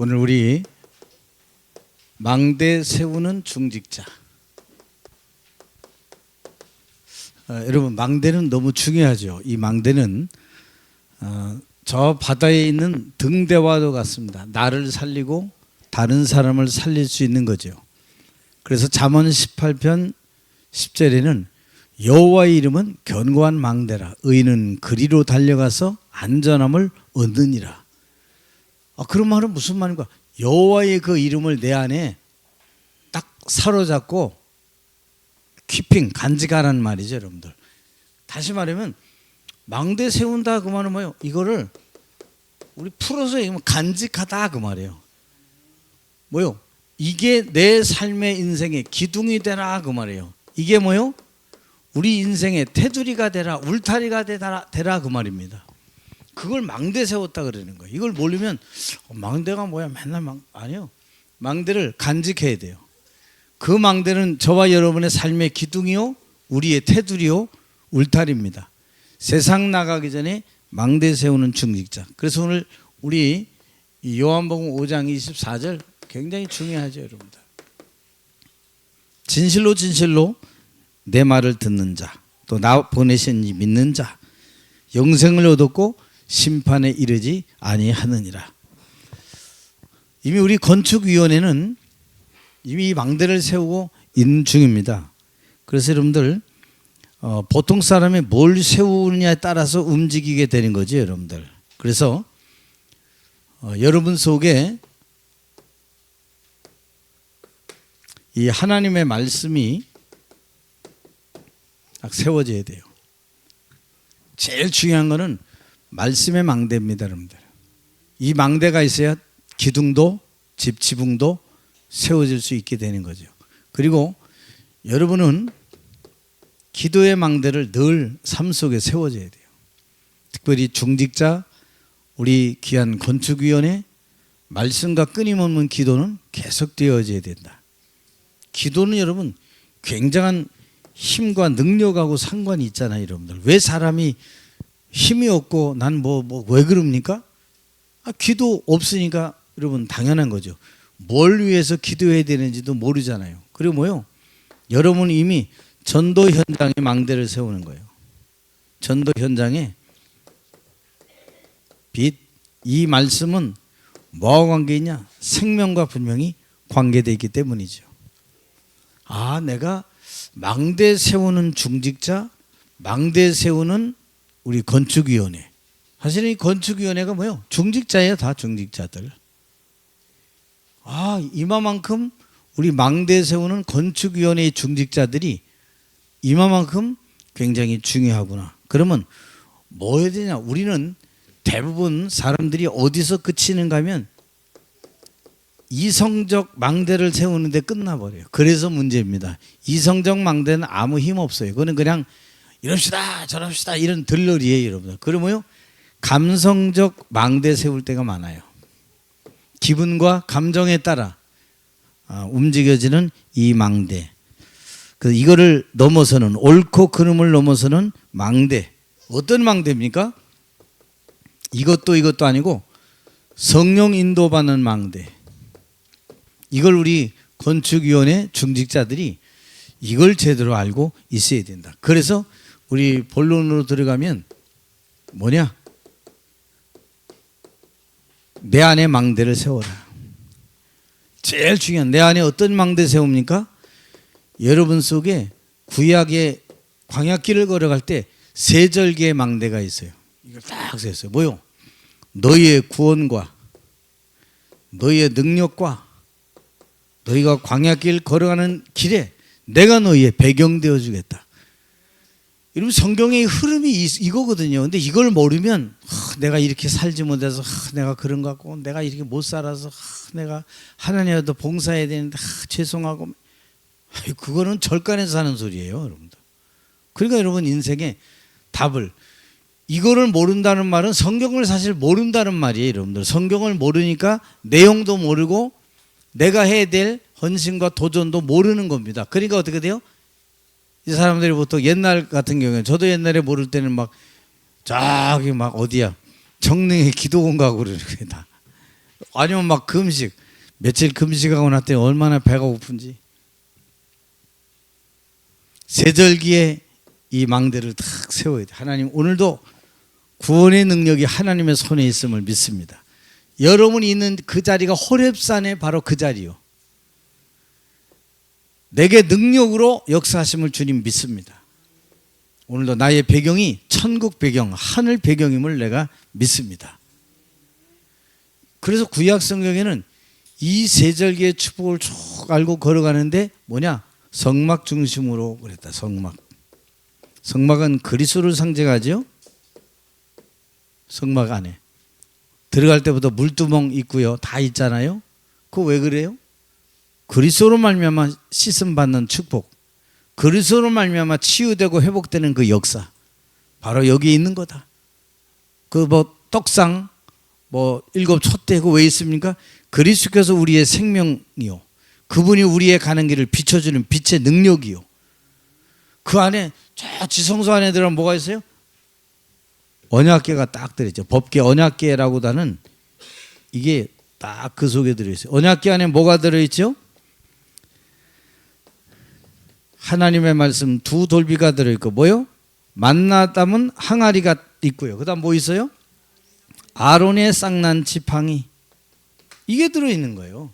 오늘 우리 망대 세우는 중직자. 어, 여러분 망대는 너무 중요하죠. 이 망대는 어, 저 바다에 있는 등대와도 같습니다. 나를 살리고 다른 사람을 살릴 수 있는 거죠. 그래서 잠언 18편 10절에는 여호와의 이름은 견고한 망대라 의인은 그리로 달려가서 안전함을 얻느니라. 아, 그런 말은 무슨 말인가? 여호와의 그 이름을 내 안에 딱 사로잡고 키핑 간직하라는 말이죠, 여러분들. 다시 말하면 망대 세운다 그 말은 뭐예요? 이거를 우리 풀어서 얘기하면 간직하다 그 말이에요. 뭐요? 이게 내 삶의 인생의 기둥이 되라 그 말이에요. 이게 뭐요? 우리 인생의 테두리가 되라, 울타리가 되라, 되라 그 말입니다. 그걸 망대 세웠다 그러는 거예요. 이걸 모르면 어, 망대가 뭐야? 맨날 망 아니요. 망대를 간직해야 돼요. 그 망대는 저와 여러분의 삶의 기둥이요, 우리의 테두리요, 울타리입니다. 세상 나가기 전에 망대 세우는 중직자. 그래서 오늘 우리 이 요한복음 5장 24절 굉장히 중요하죠, 여러분들. 진실로 진실로 내 말을 듣는 자, 또 나 보내신 이 믿는 자, 영생을 얻었고 심판에 이르지 아니하느니라. 이미 우리 건축위원회는 이미 이 망대를 세우고 있는 중입니다. 그래서 여러분들 어, 보통 사람이 뭘 세우느냐에 따라서 움직이게 되는 거죠, 여러분들. 그래서 어, 여러분 속에 이 하나님의 말씀이 딱 세워져야 돼요. 제일 중요한 거는 말씀의 망대입니다, 여러분들. 이 망대가 있어야 기둥도 집 지붕도 세워질 수 있게 되는 거죠. 그리고 여러분은 기도의 망대를 늘 삶 속에 세워져야 돼요. 특별히 중직자, 우리 귀한 건축위원회, 말씀과 끊임없는 기도는 계속 되어져야 된다. 기도는 여러분 굉장한 힘과 능력하고 상관이 있잖아요, 여러분들. 왜 사람이 힘이 없고 난 뭐 뭐 왜 그럽니까? 아, 기도 없으니까 여러분 당연한 거죠. 뭘 위해서 기도해야 되는지도 모르잖아요. 그리고 뭐요? 여러분 이미 전도 현장에 망대를 세우는 거예요. 전도 현장에 빛, 이 말씀은 뭐와 관계 있냐? 생명과 분명히 관계되어 있기 때문이죠. 아, 내가 망대 세우는 중직자, 망대 세우는 우리 건축위원회. 사실은 이 건축위원회가 뭐요? 중직자예요, 다 중직자들. 아, 이마만큼 우리 망대 세우는 건축위원회의 중직자들이 이마만큼 굉장히 중요하구나. 그러면 뭐 해야 되냐? 우리는 대부분 사람들이 어디서 끝이는가 하면 이성적 망대를 세우는데 끝나버려요. 그래서 문제입니다. 이성적 망대는 아무 힘 없어요. 그거는 그냥 이럽시다 저럽시다 이런 들러리예요 여러분들. 그러면요 감성적 망대 세울 때가 많아요. 기분과 감정에 따라 아, 움직여지는 이 망대. 그 이거를 넘어서는 옳고 그름을 넘어서는 망대. 어떤 망대입니까? 이것도 이것도 아니고 성령 인도받는 망대. 이걸 우리 건축위원회 중직자들이 이걸 제대로 알고 있어야 된다. 그래서 우리 본론으로 들어가면 뭐냐? 내 안에 망대를 세워라. 제일 중요한 내 안에 어떤 망대 세웁니까? 여러분 속에 구약의 광야길을 걸어갈 때 세 절개의 망대가 있어요. 이걸 딱 세웠어요. 뭐요? 너희의 구원과 너희의 능력과 너희가 광야길 걸어가는 길에 내가 너희의 배경 되어 주겠다. 여러분 성경의 흐름이 이, 이 거거든요. 근데 이걸 모르면 하, 내가 이렇게 살지 못해서 하, 내가 그런 것 같고 내가 이렇게 못 살아서 하, 내가 하나님한테 봉사해야 되는데 죄송하고 그거는 절간에서 사는 소리예요, 여러분들. 그러니까 여러분 인생에 답을 이거를 모른다는 말은 성경을 사실 모른다는 말이에요, 여러분들. 성경을 모르니까 내용도 모르고 내가 해야 될 헌신과 도전도 모르는 겁니다. 그러니까 어떻게 돼요? 이 사람들이 보통 옛날 같은 경우에 저도 옛날에 모를 때는 막 저기 막 어디야 정릉에 기도원 가고 그러는 거예요 다. 아니면 막 금식 며칠 금식하고 났더니 얼마나 배가 고픈지 세절기에 이 망대를 탁 세워야 돼. 하나님 오늘도 구원의 능력이 하나님의 손에 있음을 믿습니다. 여러분이 있는 그 자리가 호렙산의 바로 그 자리요. 내게 능력으로 역사하심을 주님 믿습니다. 오늘도 나의 배경이 천국 배경, 하늘 배경임을 내가 믿습니다. 그래서 구약 성경에는 이 세절기의 축복을 쭉 알고 걸어가는데 뭐냐? 성막 중심으로 그랬다. 성막. 성막은 그리스도를 상징하죠. 성막 안에 들어갈 때부터 물두멍 있고요. 다 있잖아요. 그거 왜 그래요? 그리스도로 말미암아 씻음 받는 축복. 그리스도로 말미암아 치유되고 회복되는 그 역사. 바로 여기 있는 거다. 그 뭐 떡상 뭐 일곱 촛대고 왜 있습니까? 그리스도께서 우리의 생명이요. 그분이 우리의 가는 길을 비춰주는 빛의 능력이요. 그 안에 저 지성소 안에 들어가면 뭐가 있어요? 언약계가 딱 들어있죠. 법계 언약계라고다는 이게 딱 그 속에 들어있어요. 언약계 안에 뭐가 들어있죠? 하나님의 말씀 두 돌비가 들어있고 뭐요? 만나 담은 항아리가 있고요. 그 다음 뭐 있어요? 아론의 쌍난 지팡이 이게 들어있는 거예요.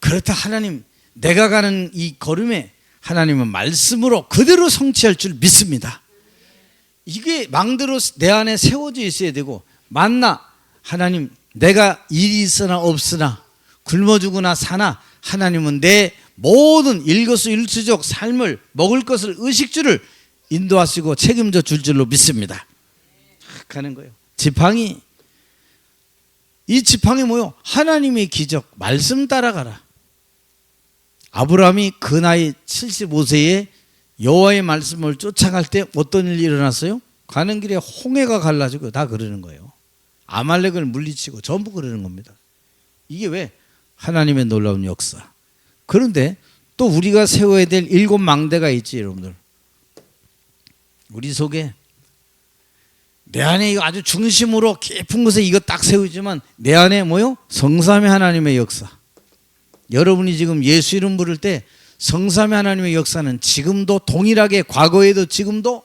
그렇다 하나님 내가 가는 이 걸음에 하나님은 말씀으로 그대로 성취할 줄 믿습니다. 이게 망대로 내 안에 세워져 있어야 되고 만나 하나님 내가 일이 있으나 없으나 굶어 죽으나 사나 하나님은 내 모든 일거수일투족 삶을 먹을 것을 의식주를 인도하시고 책임져 줄 줄로 믿습니다. 가는 거예요. 지팡이 이 지팡이 뭐요? 하나님의 기적 말씀 따라가라. 아브라함이 그 나이 75세에 여호와의 말씀을 쫓아갈 때 어떤 일이 일어났어요? 가는 길에 홍해가 갈라지고 다 그러는 거예요. 아말렉을 물리치고 전부 그러는 겁니다. 이게 왜 하나님의 놀라운 역사. 그런데 또 우리가 세워야 될 일곱 망대가 있지 여러분들. 우리 속에 내 안에 이거 아주 중심으로 깊은 곳에 이거 딱 세우지만 내 안에 뭐요? 성삼의 하나님의 역사. 여러분이 지금 예수 이름 부를 때 성삼의 하나님의 역사는 지금도 동일하게 과거에도 지금도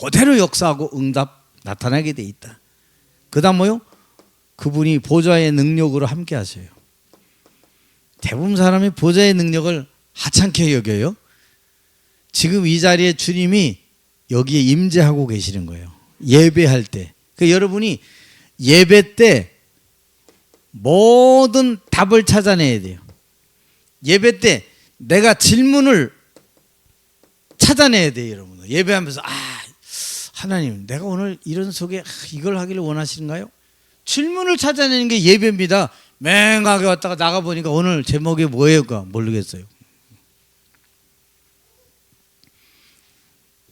그대로 역사하고 응답 나타나게 돼 있다. 그다음 뭐요? 그분이 보좌의 능력으로 함께 하세요. 대부분 사람이 보좌의 능력을 하찮게 여겨요. 지금 이 자리에 주님이 여기에 임재하고 계시는 거예요. 예배할 때. 그 여러분이 예배 때 모든 답을 찾아내야 돼요. 예배 때 내가 질문을 찾아내야 돼요, 여러분. 예배하면서 아 하나님, 내가 오늘 이런 속에 이걸 하기를 원하시는가요? 질문을 찾아내는 게 예배입니다. 맹하게 왔다가 나가 보니까 오늘 제목이 뭐예요? 모르겠어요.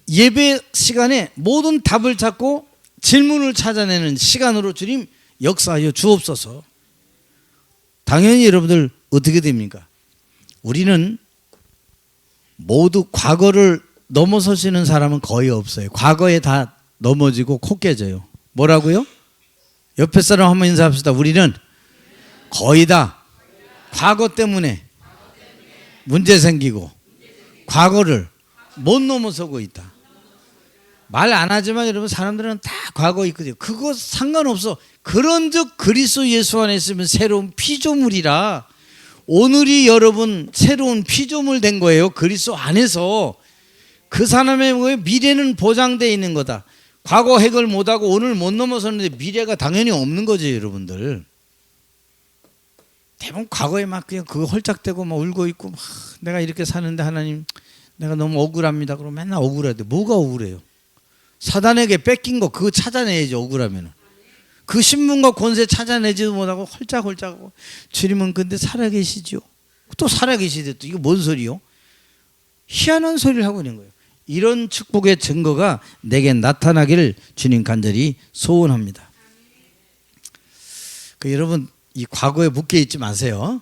예배 시간에 모든 답을 찾고 질문을 찾아내는 시간으로 주님 역사하여 주옵소서. 당연히 여러분들 어떻게 됩니까? 우리는 모두 과거를 넘어서시는 사람은 거의 없어요. 과거에 다 넘어지고 코 깨져요. 뭐라고요? 옆에 사람 한번 인사합시다. 우리는 거의 다 과거 때문에 문제 생기고 과거를 못 넘어서고 있다. 말 안 하지만 여러분 사람들은 다 과거 있거든요. 그거 상관없어. 그런즉 그리스도 예수 안에 있으면 새로운 피조물이라 오늘이 여러분 새로운 피조물 된 거예요. 그리스도 안에서 그 사람의 미래는 보장되어 있는 거다. 과거 해결 못하고 오늘 못 넘어섰는데 미래가 당연히 없는 거죠, 여러분들. 대부분 과거에 막 그냥 그거 헐짝대고 막 울고 있고 막 내가 이렇게 사는데 하나님 내가 너무 억울합니다. 그러면 맨날 억울하대. 뭐가 억울해요? 사단에게 뺏긴 거 그거 찾아내야죠, 억울하면은. 그 신분과 권세 찾아내지도 못하고 헐짝헐짝하고 주님은 근데 살아계시죠. 또 살아계시대 또 이거 뭔 소리요? 희한한 소리를 하고 있는 거예요. 이런 축복의 증거가 내게 나타나기를 주님 간절히 소원합니다. 그 여러분 이 과거에 묶여 있지 마세요.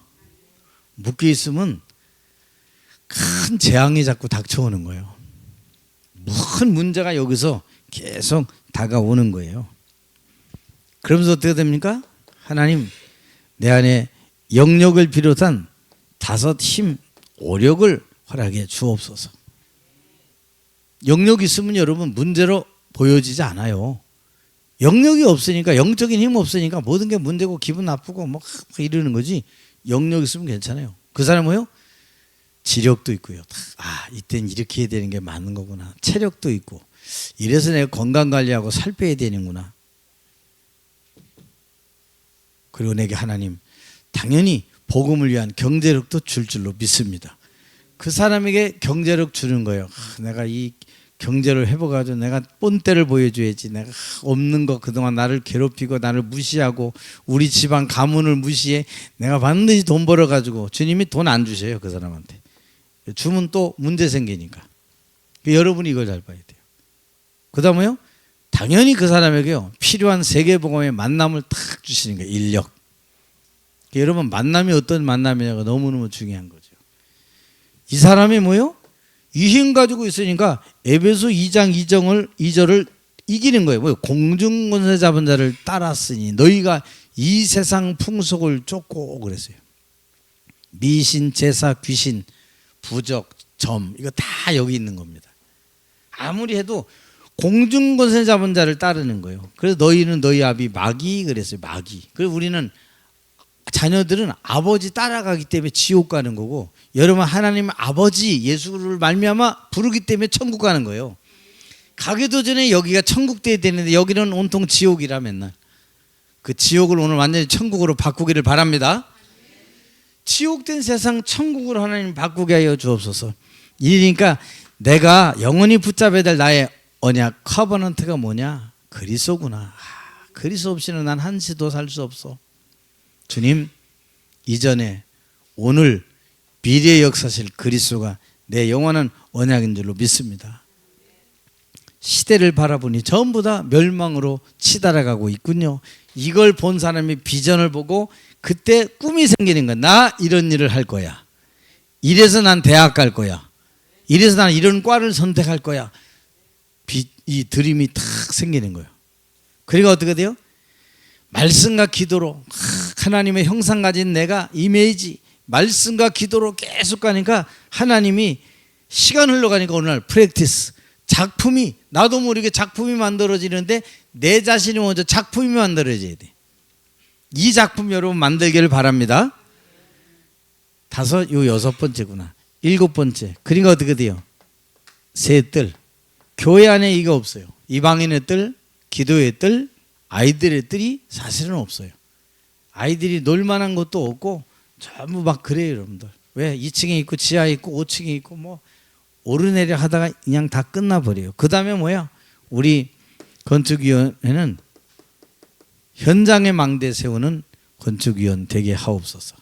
묶여 있으면 큰 재앙이 자꾸 닥쳐오는 거예요. 큰 문제가 여기서 계속 다가오는 거예요. 그러면서 어떻게 됩니까? 하나님 내 안에 영력을 비롯한 다섯 힘, 오력을 허락해 주옵소서. 영력이 있으면 여러분 문제로 보여지지 않아요. 영력이 없으니까 영적인 힘 없으니까 모든 게 문제고 기분 나쁘고 뭐 이러는 거지. 영력 있으면 괜찮아요. 그 사람 뭐요? 지력도 있고요. 아 이땐 이렇게 해야 되는 게 맞는 거구나. 체력도 있고 이래서 내가 건강 관리하고 살 빼야 되는구나. 그리고 내게 하나님 당연히 복음을 위한 경제력도 줄 줄로 믿습니다. 그 사람에게 경제력 주는 거예요. 아, 내가 이 경제를 해보가지고 내가 본때를 보여줘야지. 내가 없는 거 그동안 나를 괴롭히고 나를 무시하고 우리 집안 가문을 무시해. 내가 반드시 돈 벌어가지고 주님이 돈 안 주셔요 그 사람한테. 주면 또 문제 생기니까. 여러분이 이걸 잘 봐야 돼요. 그 다음에요. 당연히 그 사람에게요 필요한 세계복음의 만남을 탁 주시는 거예요. 인력. 여러분 만남이 어떤 만남이냐가 너무너무 중요한 거죠. 이 사람이 뭐요? 이힘 가지고 있으니까 에베소 2장 2정을 2절을 이기는 거예요. 뭐 공중 권세 잡은 자를 따랐으니 너희가 이 세상 풍속을 쫓고 그랬어요. 미신, 제사, 귀신, 부적, 점 이거 다 여기 있는 겁니다. 아무리 해도 공중 권세 잡은 자를 따르는 거예요. 그래서 너희는 너희 아비 마귀 그랬어요. 마귀. 그리고 우리는 자녀들은 아버지 따라가기 때문에 지옥 가는 거고 여러분 하나님 아버지 예수를 말미암아 부르기 때문에 천국 가는 거예요. 가기도 전에 여기가 천국 돼야 되는데 여기는 온통 지옥이라 맨날. 그 지옥을 오늘 완전히 천국으로 바꾸기를 바랍니다. 지옥된 세상 천국으로 하나님 바꾸게 하여 주옵소서. 이러니까 내가 영원히 붙잡아야 될 나의 언약 커버넌트가 뭐냐? 그리스도구나. 아, 그리스도 없이는 난 한시도 살 수 없어. 주님 이전에 오늘 미래의 역사실 그리스도가 내 영원한 언약인 줄로 믿습니다. 시대를 바라보니 전부 다 멸망으로 치달아가고 있군요. 이걸 본 사람이 비전을 보고 그때 꿈이 생기는 거야. 나 이런 일을 할 거야. 이래서 난 대학 갈 거야. 이래서 난 이런 과를 선택할 거야. 비, 이 드림이 탁 생기는 거예요. 그리고 어떻게 돼요? 말씀과 기도로 하나님의 형상 가진 내가 이미지 말씀과 기도로 계속 가니까 하나님이 시간 흘러가니까 어느 날 프랙티스 작품이 나도 모르게 작품이 만들어지는데 내 자신이 먼저 작품이 만들어져야 돼. 이 작품 여러분 만들기를 바랍니다. 다섯 요 여섯 번째구나. 일곱 번째. 그러니까 어떻게 돼요? 세 뜰. 교회 안에 이거 없어요. 이방인의 뜰, 기도의 뜰, 아이들의 뜰이 사실은 없어요. 아이들이 놀 만한 것도 없고 전부 막 그래요, 여러분들. 왜 2층에 있고 지하에 있고 5층에 있고 뭐 오르내려 하다가 그냥 다 끝나 버려요. 그 다음에 뭐야? 우리 건축위원회는 현장에 망대 세우는 건축위원 되게 하옵소서.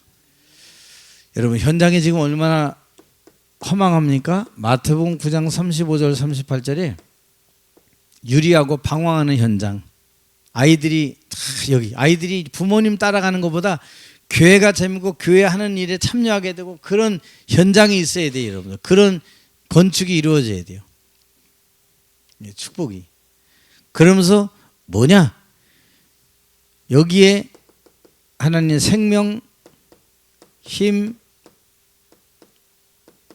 여러분 현장이 지금 얼마나 허망합니까? 마태복음 9장 35절 38절에 유리하고 방황하는 현장. 아이들이 다 여기 아이들이 부모님 따라가는 것보다 교회가 재밌고 교회 하는 일에 참여하게 되고 그런 현장이 있어야 돼요, 여러분들. 그런 건축이 이루어져야 돼요. 예, 축복이. 그러면서 뭐냐? 여기에 하나님 생명, 힘,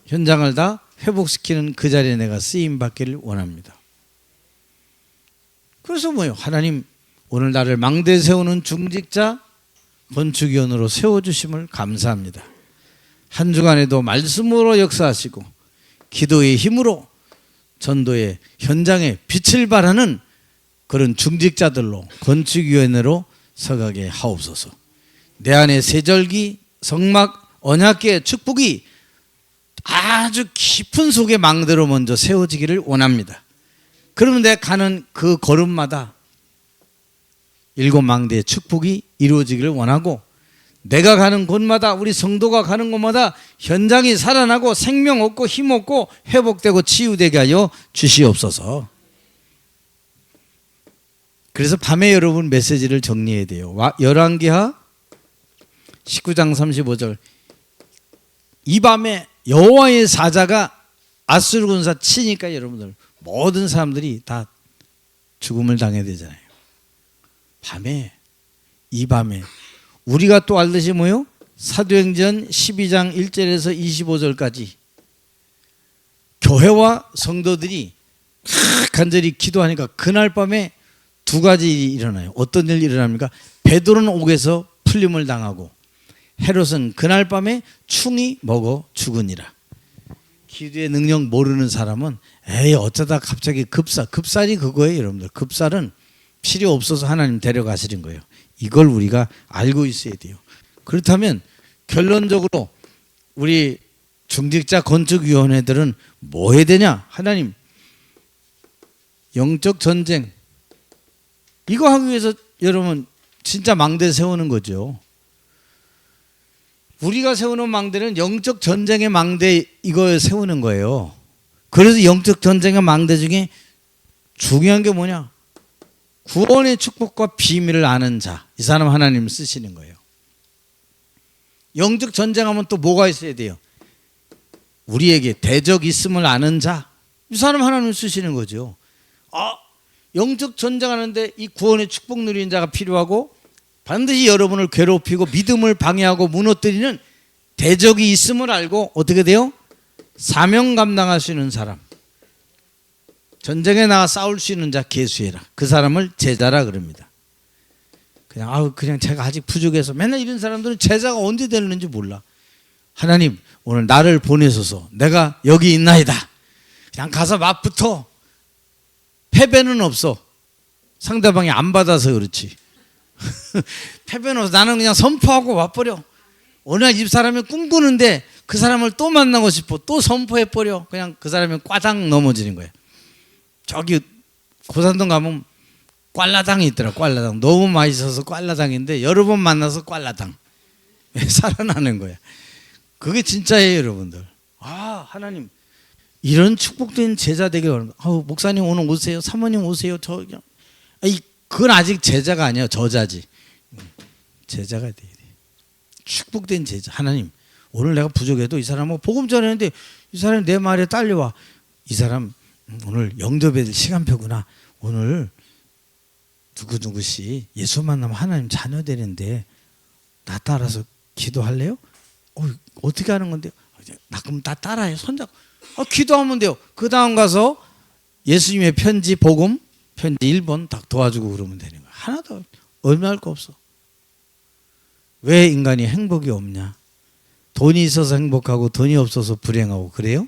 현장을 다 회복시키는 그 자리에 내가 쓰임 받기를 원합니다. 그래서 뭐요? 하나님 오늘 나를 망대 세우는 중직자 건축위원으로 세워주심을 감사합니다. 한 주간에도 말씀으로 역사하시고 기도의 힘으로 전도의 현장에 빛을 발하는 그런 중직자들로 건축위원회로 서가게 하옵소서. 내 안에 세절기, 성막, 언약계 축복이 아주 깊은 속에 망대로 먼저 세워지기를 원합니다. 그러면 내가 가는 그 걸음마다 일곱 망대의 축복이 이루어지기를 원하고 내가 가는 곳마다 우리 성도가 가는 곳마다 현장이 살아나고 생명 얻고 힘 얻고 회복되고 치유되게 하여 주시옵소서. 그래서 밤에 여러분 메시지를 정리해야 돼요. 열왕기하 19장 35절 이 밤에 여호와의 사자가 아수르 군사 치니까 여러분들 모든 사람들이 다 죽음을 당해야 되잖아요. 밤에 이 밤에 우리가 또 알듯이 뭐요? 사도행전 12장 1절에서 25절까지 교회와 성도들이 간절히 기도하니까 그날 밤에 두 가지 일이 일어나요. 어떤 일이 일어납니까? 베드로는 옥에서 풀림을 당하고 헤롯은 그날 밤에 충이 먹어 죽으니라. 기도의 능력 모르는 사람은 에이 어쩌다 갑자기 급사 급살이 그거예요 여러분들 급살은 필요 없어서 하나님 데려가시는 거예요. 이걸 우리가 알고 있어야 돼요. 그렇다면 결론적으로 우리 중직자 건축위원회들은 뭐 해야 되냐? 하나님 영적 전쟁. 이거 하기 위해서 여러분 진짜 망대 세우는 거죠. 우리가 세우는 망대는 영적 전쟁의 망대 이거 세우는 거예요. 그래서 영적 전쟁의 망대 중에 중요한 게 뭐냐? 구원의 축복과 비밀을 아는 자. 이 사람 하나님 쓰시는 거예요. 영적 전쟁하면 또 뭐가 있어야 돼요? 우리에게 대적 있음을 아는 자. 이 사람 하나님 쓰시는 거죠. 아, 영적 전쟁하는데 이 구원의 축복 누리는 자가 필요하고 반드시 여러분을 괴롭히고 믿음을 방해하고 무너뜨리는 대적이 있음을 알고 어떻게 돼요? 사명 감당할 수 있는 사람. 전쟁에 나가 싸울 수 있는 자 계수해라. 그 사람을 제자라 그럽니다. 그냥 아우 그냥 제가 아직 부족해서 맨날 이런 사람들은 제자가 언제 되는지 몰라. 하나님 오늘 나를 보내소서. 내가 여기 있나이다. 그냥 가서 맞붙어. 패배는 없어. 상대방이 안 받아서 그렇지. 패배는 없어. 나는 그냥 선포하고 와버려. 어느 날 집사람이 꿈꾸는데 그 사람을 또 만나고 싶어. 또 선포해버려. 그냥 그 사람이 꽈당 넘어지는 거야. 저기 고산동 가면 꽐라당이 있더라. 꽐라당. 너무 맛있어서 꽐라당인데 여러 번 만나서 꽐라당. 살아나는 거야. 그게 진짜예요, 여러분들. 아, 하나님. 이런 축복된 제자 되길 원합니다. 아우, 목사님 오늘 오세요. 사모님 오세요. 저 그냥 아이 그건 아직 제자가 아니야. 저자지. 제자가 돼야 돼. 축복된 제자. 하나님. 오늘 내가 부족해도 이 사람하고 복음 전했는데 이 사람이 내 말에 딸려와. 이 사람 오늘 영접해야 될 시간표구나. 오늘 누구 누구씨 예수 만나면 하나님 자녀 되는데 나 따라서 기도할래요? 어, 어떻게 하는 건데요? 나 그럼 나 따라해 손잡. 어, 기도하면 돼요. 그 다음 가서 예수님의 편지 복음 편지 1번 딱 도와주고 그러면 되는 거야. 하나도 얼마할 거 없어. 왜 인간이 행복이 없냐? 돈이 있어서 행복하고 돈이 없어서 불행하고 그래요?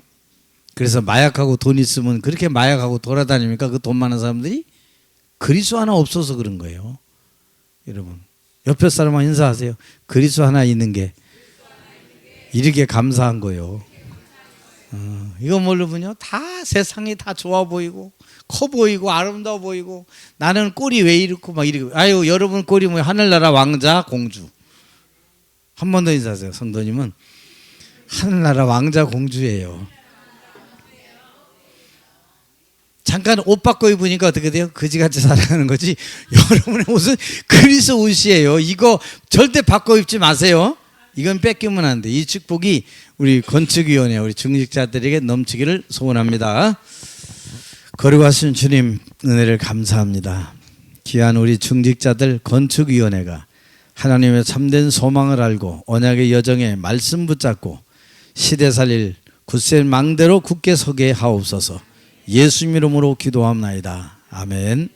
그래서 마약하고 돈 있으면 그렇게 마약하고 돌아다닙니까? 그 돈 많은 사람들이 그리스도 하나 없어서 그런 거예요. 여러분 옆에 사람과 인사하세요. 그리스도 하나 있는 게 이렇게 감사한 거요. 어, 이거 모르면요 다 세상이 다 좋아 보이고 커 보이고 아름다워 보이고 나는 꼴이 왜 이렇고 막 이러고 아유 여러분 꼴이 뭐 하늘나라 왕자 공주 한 번 더 인사하세요 성도님은 하늘나라 왕자 공주예요 잠깐 옷 바꿔 입으니까 어떻게 돼요? 그지같이 살아가는 거지 여러분의 옷은 그리스 옷이에요 이거 절대 바꿔 입지 마세요 이건 뺏기면 안 돼. 이 축복이 우리 건축위원회, 우리 중직자들에게 넘치기를 소원합니다. 거룩하신 주님 은혜를 감사합니다. 귀한 우리 중직자들 건축위원회가 하나님의 참된 소망을 알고 언약의 여정에 말씀 붙잡고 시대 살릴 굳센 망대로 굳게 서게 하옵소서. 예수 이름으로 기도합나이다. 아멘.